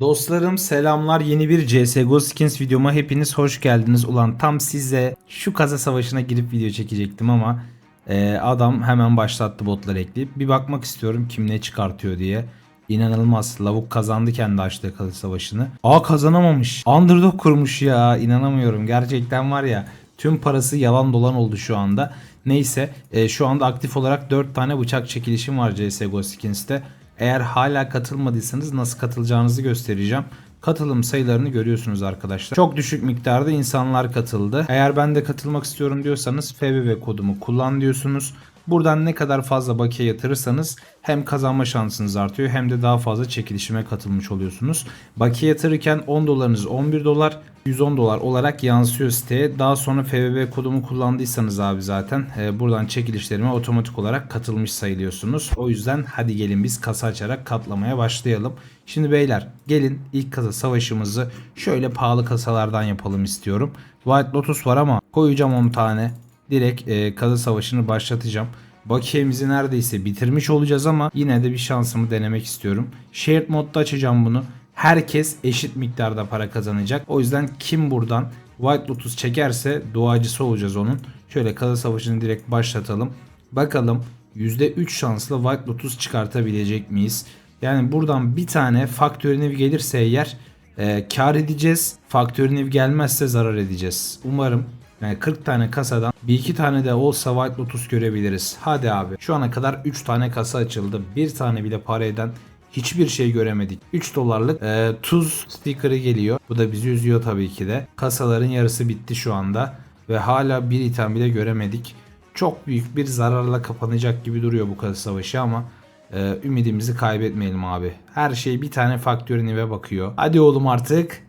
Dostlarım selamlar yeni bir CSGO Skins videoma hepiniz hoş geldiniz. Ulan tam size şu kaza savaşına girip video çekecektim ama e, adam hemen başlattı botları ekleyip bir bakmak istiyorum kim ne çıkartıyor diye. İnanılmaz lavuk kazandı kendi açtığı kaza savaşını. Aa kazanamamış. Underdog kurmuş ya inanamıyorum gerçekten var ya tüm parası yalan dolan oldu şu anda. Neyse e, şu anda aktif olarak 4 tane bıçak çekilişim var CSGO Skins'te. Eğer hala katılmadıysanız nasıl katılacağınızı göstereceğim. Katılım sayılarını görüyorsunuz arkadaşlar. Çok düşük miktarda insanlar katıldı. Eğer ben de katılmak istiyorum diyorsanız FBB kodumu kullan diyorsunuz. Buradan ne kadar fazla bakiye yatırırsanız hem kazanma şansınız artıyor hem de daha fazla çekilişime katılmış oluyorsunuz. Bakiye yatırırken 10 dolarınız 11 dolar 110 dolar olarak yansıyor siteye. Daha sonra FBB kodumu kullandıysanız abi zaten e, buradan çekilişlerime otomatik olarak katılmış sayılıyorsunuz. O yüzden hadi gelin biz kasa açarak katlamaya başlayalım. Şimdi beyler gelin ilk kasa savaşımızı şöyle pahalı kasalardan yapalım istiyorum. White Lotus var ama koyacağım 10 tane direkt e, kaza savaşını başlatacağım. Bakiyemizi neredeyse bitirmiş olacağız ama yine de bir şansımı denemek istiyorum. Shared modda açacağım bunu. Herkes eşit miktarda para kazanacak. O yüzden kim buradan White Lotus çekerse duacısı olacağız onun. Şöyle kaza savaşını direkt başlatalım. Bakalım %3 şansla White Lotus çıkartabilecek miyiz? Yani buradan bir tane Factory New gelirse eğer e, kar edeceğiz. Factory New gelmezse zarar edeceğiz. Umarım yani 40 tane kasadan bir iki tane de olsa White Lotus görebiliriz. Hadi abi. Şu ana kadar 3 tane kasa açıldı. Bir tane bile para eden hiçbir şey göremedik. 3 dolarlık e, tuz sticker'ı geliyor. Bu da bizi üzüyor tabii ki de. Kasaların yarısı bitti şu anda. Ve hala bir item bile göremedik. Çok büyük bir zararla kapanacak gibi duruyor bu kasa savaşı ama e, ümidimizi kaybetmeyelim abi. Her şey bir tane faktörün eve bakıyor. Hadi oğlum artık.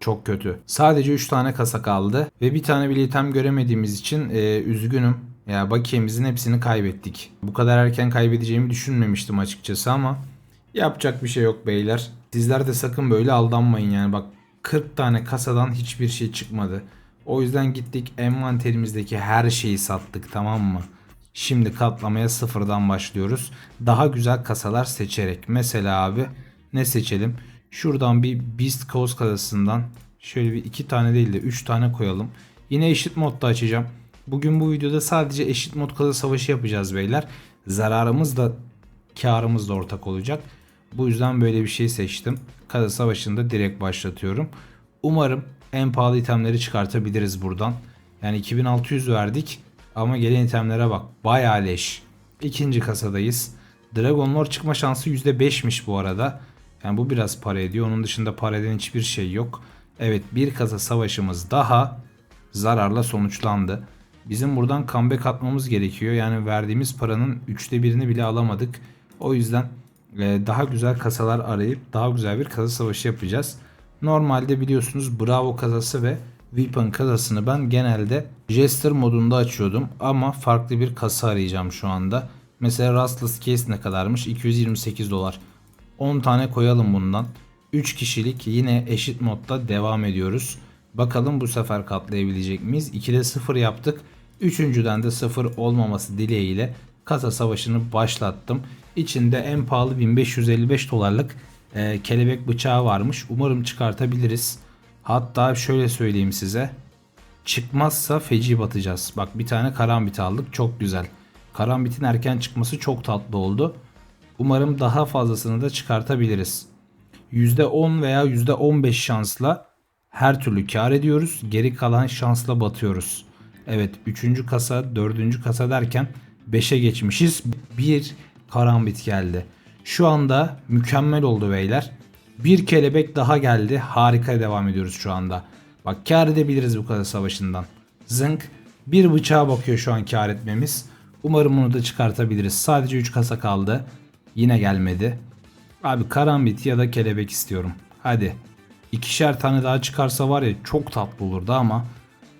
Çok kötü. Sadece 3 tane kasa kaldı ve bir tane bile item göremediğimiz için e, üzgünüm. Ya bakiyemizin hepsini kaybettik. Bu kadar erken kaybedeceğimi düşünmemiştim açıkçası ama yapacak bir şey yok beyler. Sizler de sakın böyle aldanmayın yani bak 40 tane kasadan hiçbir şey çıkmadı. O yüzden gittik envanterimizdeki her şeyi sattık tamam mı? Şimdi katlamaya sıfırdan başlıyoruz. Daha güzel kasalar seçerek. Mesela abi ne seçelim? Şuradan bir Beast Coast kasasından şöyle bir iki tane değil de üç tane koyalım. Yine eşit modda açacağım. Bugün bu videoda sadece eşit mod kasa savaşı yapacağız beyler. Zararımız da karımız da ortak olacak. Bu yüzden böyle bir şey seçtim. Kasa savaşında direkt başlatıyorum. Umarım en pahalı itemleri çıkartabiliriz buradan. Yani 2600 verdik ama gelen itemlere bak. Bayağı leş. İkinci kasadayız. Dragon Lord çıkma şansı %5'miş bu arada. Yani bu biraz para ediyor. Onun dışında para eden hiçbir şey yok. Evet bir kasa savaşımız daha zararla sonuçlandı. Bizim buradan comeback atmamız gerekiyor. Yani verdiğimiz paranın üçte birini bile alamadık. O yüzden e, daha güzel kasalar arayıp daha güzel bir kasa savaşı yapacağız. Normalde biliyorsunuz Bravo kasası ve Weapon kasasını ben genelde Jester modunda açıyordum. Ama farklı bir kasa arayacağım şu anda. Mesela Rustless Case ne kadarmış? 228 dolar. 10 tane koyalım bundan. 3 kişilik yine eşit modda devam ediyoruz. Bakalım bu sefer katlayabilecek miyiz? 2'de 0 yaptık. Üçüncüden de 0 olmaması dileğiyle kasa savaşını başlattım. İçinde en pahalı 1555 dolarlık e, kelebek bıçağı varmış. Umarım çıkartabiliriz. Hatta şöyle söyleyeyim size. Çıkmazsa feci batacağız. Bak bir tane karambit aldık. Çok güzel. Karambitin erken çıkması çok tatlı oldu. Umarım daha fazlasını da çıkartabiliriz. %10 veya %15 şansla her türlü kar ediyoruz. Geri kalan şansla batıyoruz. Evet 3. kasa 4. kasa derken 5'e geçmişiz. Bir karambit geldi. Şu anda mükemmel oldu beyler. Bir kelebek daha geldi. Harika devam ediyoruz şu anda. Bak kar edebiliriz bu kasa savaşından. Zınk. Bir bıçağa bakıyor şu an kar etmemiz. Umarım bunu da çıkartabiliriz. Sadece 3 kasa kaldı. Yine gelmedi. Abi karambit ya da kelebek istiyorum. Hadi. İkişer tane daha çıkarsa var ya çok tatlı olurdu ama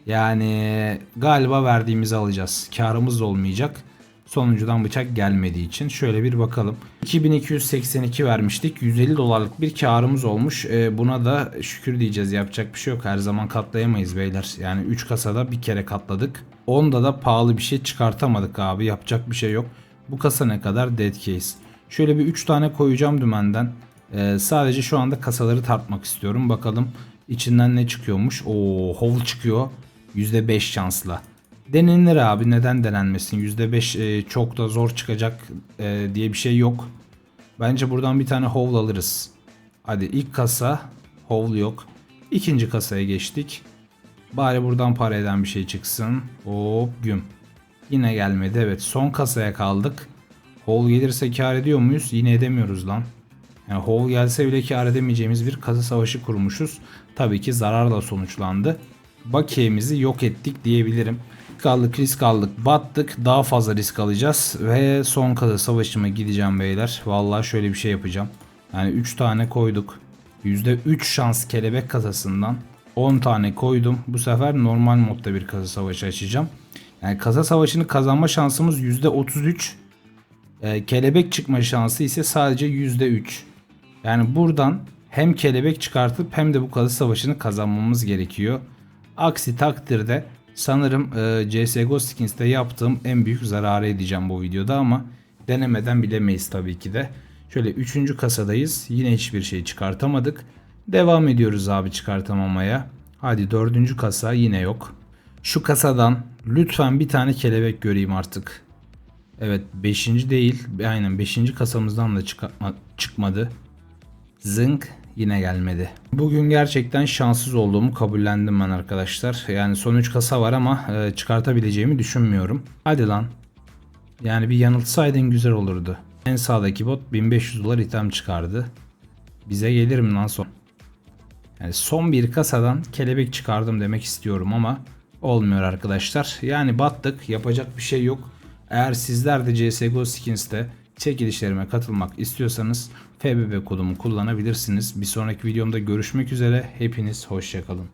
yani galiba verdiğimizi alacağız. Karımız olmayacak. Sonuncudan bıçak gelmediği için şöyle bir bakalım. 2282 vermiştik. 150 dolarlık bir karımız olmuş. E, buna da şükür diyeceğiz. Yapacak bir şey yok. Her zaman katlayamayız beyler. Yani 3 kasada bir kere katladık. Onda da pahalı bir şey çıkartamadık abi. Yapacak bir şey yok. Bu kasa ne kadar? Dead case. Şöyle bir 3 tane koyacağım dümenden. Ee, sadece şu anda kasaları tartmak istiyorum. Bakalım içinden ne çıkıyormuş. Oo, hov çıkıyor. %5 şansla. Denenir abi neden denenmesin? %5 e, çok da zor çıkacak e, diye bir şey yok. Bence buradan bir tane hovl alırız. Hadi ilk kasa hovl yok. İkinci kasaya geçtik. Bari buradan para eden bir şey çıksın. Hop güm. Yine gelmedi evet son kasaya kaldık. Hovl gelirse kar ediyor muyuz? Yine edemiyoruz lan. Yani Hov gelse bile kar edemeyeceğimiz bir kasa savaşı kurmuşuz. Tabii ki zararla sonuçlandı. Bakiyemizi yok ettik diyebilirim. Risk aldık risk aldık battık daha fazla risk alacağız ve son kasa savaşıma gideceğim beyler. Vallahi şöyle bir şey yapacağım. Yani 3 tane koyduk. %3 şans kelebek kasasından 10 tane koydum. Bu sefer normal modda bir kasa savaşı açacağım. Yani kasa savaşını kazanma şansımız %33. Ee, kelebek çıkma şansı ise sadece %3. Yani buradan hem kelebek çıkartıp hem de bu kazı savaşını kazanmamız gerekiyor. Aksi takdirde sanırım e, CSGO Skins'te yaptığım en büyük zararı edeceğim bu videoda ama denemeden bilemeyiz tabii ki de. Şöyle 3. kasadayız. Yine hiçbir şey çıkartamadık. Devam ediyoruz abi çıkartamamaya. Hadi 4. kasa yine yok. Şu kasadan lütfen bir tane kelebek göreyim artık. Evet 5. değil. Aynen 5. kasamızdan da çıkartma, çıkmadı. Zınk yine gelmedi. Bugün gerçekten şanssız olduğumu kabullendim ben arkadaşlar. Yani son 3 kasa var ama e, çıkartabileceğimi düşünmüyorum. Hadi lan. Yani bir yanıltsaydın güzel olurdu. En sağdaki bot 1500 dolar item çıkardı. Bize gelir mi lan son? Yani son bir kasadan kelebek çıkardım demek istiyorum ama olmuyor arkadaşlar. Yani battık yapacak bir şey yok. Eğer sizler de CSGO Skins'te çekilişlerime katılmak istiyorsanız FBB kodumu kullanabilirsiniz. Bir sonraki videomda görüşmek üzere. Hepiniz hoşçakalın.